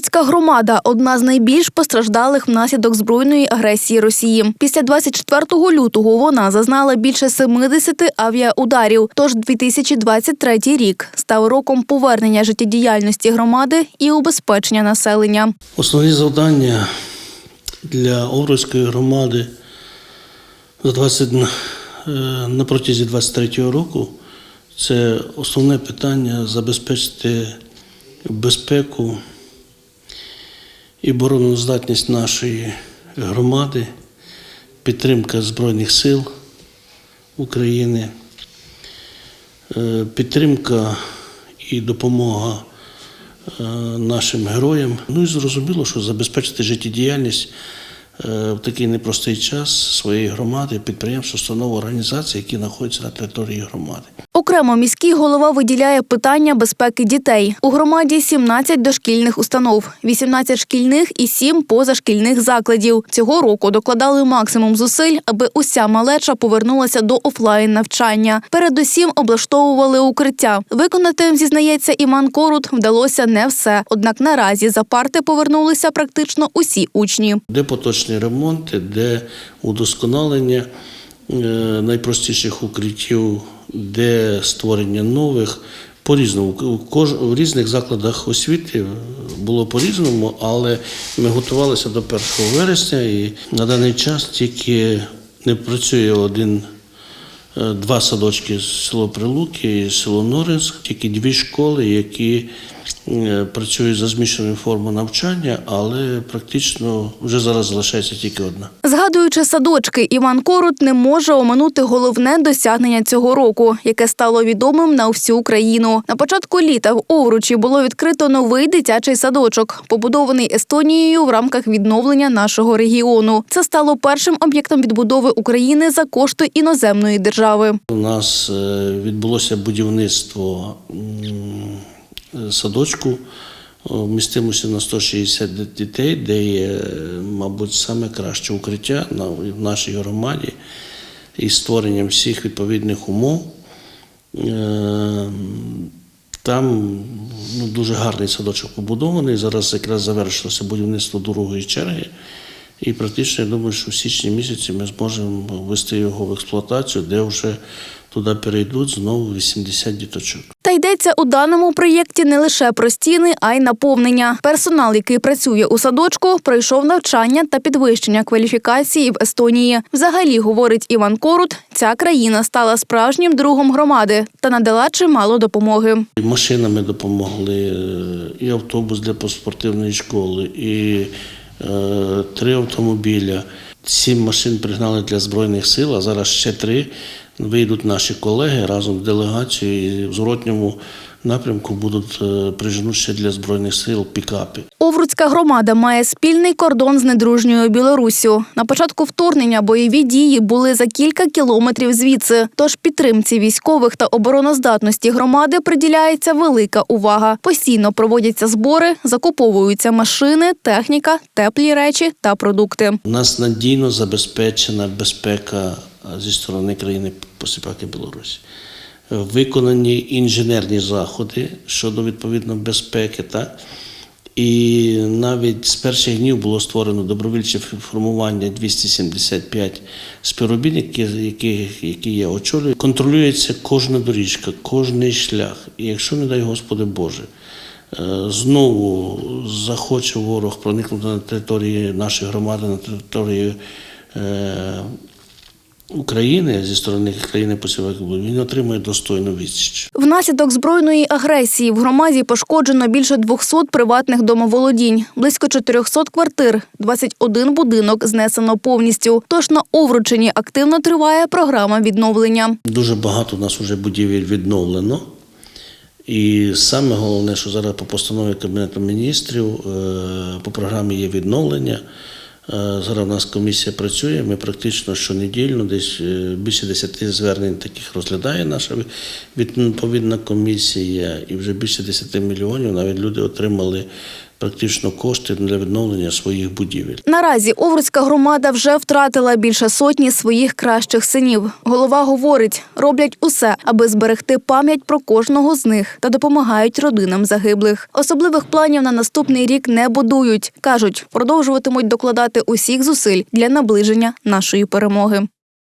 Овруцька громада одна з найбільш постраждалих внаслідок збройної агресії Росії. Після 24 лютого вона зазнала більше 70 авіаударів. Тож 2023 рік став роком повернення життєдіяльності громади і убезпечення населення. Основні завдання для Овруцької громади за 20, е, на протязі 23 року це основне питання забезпечити безпеку і обороноздатність нашої громади, підтримка Збройних сил України, е, підтримка і допомога е, нашим героям. Ну і зрозуміло, що забезпечити життєдіяльність е, в такий непростий час своєї громади, підприємств, установ, організацій, які знаходяться на території громади. Окремо міський голова виділяє питання безпеки дітей. У громаді 17 дошкільних установ, 18 шкільних і 7 позашкільних закладів. Цього року докладали максимум зусиль, аби уся малеча повернулася до офлайн навчання. Передусім облаштовували укриття. Виконати, зізнається Іван Корут, вдалося не все. Однак наразі за парти повернулися практично усі учні. Де поточні ремонти, де удосконалення найпростіших укриттів, де створення нових. По-різному в різних закладах освіти було по-різному, але ми готувалися до 1 вересня і на даний час тільки не працює один, е, два садочки село Прилуки і село Норинськ, тільки дві школи, які е, працюють за змішаною формою навчання, але практично вже зараз залишається тільки одна. Згадуючи садочки, Іван Корут не може оминути головне досягнення цього року, яке стало відомим на всю Україну. На початку літа в Овручі було відкрито новий дитячий садочок, побудований Естонією в рамках відновлення нашого регіону. Це стало першим об'єктом відбудови України за кошти іноземної держави. У нас е, відбулося будівництво садочку о, вмістимості на 160 дітей, де є, е, мабуть, саме краще укриття в нашій громаді із створенням всіх відповідних умов. Е, Там ну, дуже гарний садочок побудований. Зараз якраз завершилося будівництво другої черги. І практично я думаю, що в січні місяці ми зможемо ввести його в експлуатацію, де вже туди перейдуть знову 80 діточок. Та йдеться у даному проєкті не лише про стіни, а й наповнення. Персонал, який працює у садочку, пройшов навчання та підвищення кваліфікації в Естонії. Взагалі, говорить Іван Корут, ця країна стала справжнім другом громади та надала чимало допомоги. І машинами допомогли, е, і автобус для спортивної школи, і три автомобіля. Сім машин пригнали для Збройних сил, а зараз ще три. Вийдуть наші колеги разом з делегацією і в зворотньому напрямку будуть е, приженуть ще для Збройних сил пікапи. Овруцька громада має спільний кордон з недружньою Білоруссю. На початку вторгнення бойові дії були за кілька кілометрів звідси. Тож підтримці військових та обороноздатності громади приділяється велика увага. Постійно проводяться збори, закуповуються машини, техніка, теплі речі та продукти. У нас надійно забезпечена безпека зі сторони країни посіпаки Білорусі. Е, Виконані інженерні заходи щодо відповідно безпеки. Так? І навіть з перших днів було створено добровільче формування 275 співробітників, які, які я очолюю. Контролюється кожна доріжка, кожний шлях. І якщо, не дай Господи Боже, е, знову захоче ворог проникнути на території нашої громади, на територію е, України зі сторони країни посівок, він отримує достойну відсіч. Внаслідок збройної агресії в громаді пошкоджено більше 200 приватних домоволодінь, близько 400 квартир, 21 будинок знесено повністю. Тож на Овручині активно триває програма відновлення. Дуже багато у нас вже будівель відновлено. І саме головне, що зараз по постанові Кабінету міністрів е, по програмі є відновлення. Е, Зараз у нас комісія працює. Ми практично щонедільно, десь е, більше 10 звернень таких розглядає наша відповідна комісія, і вже більше 10 мільйонів навіть люди отримали практично кошти для відновлення своїх будівель. Наразі Овруцька громада вже втратила більше сотні своїх кращих синів. Голова говорить, роблять усе, аби зберегти пам'ять про кожного з них та допомагають родинам загиблих. Особливих планів на наступний рік не будують. кажуть, продовжуватимуть докладати усіх зусиль для наближення нашої перемоги.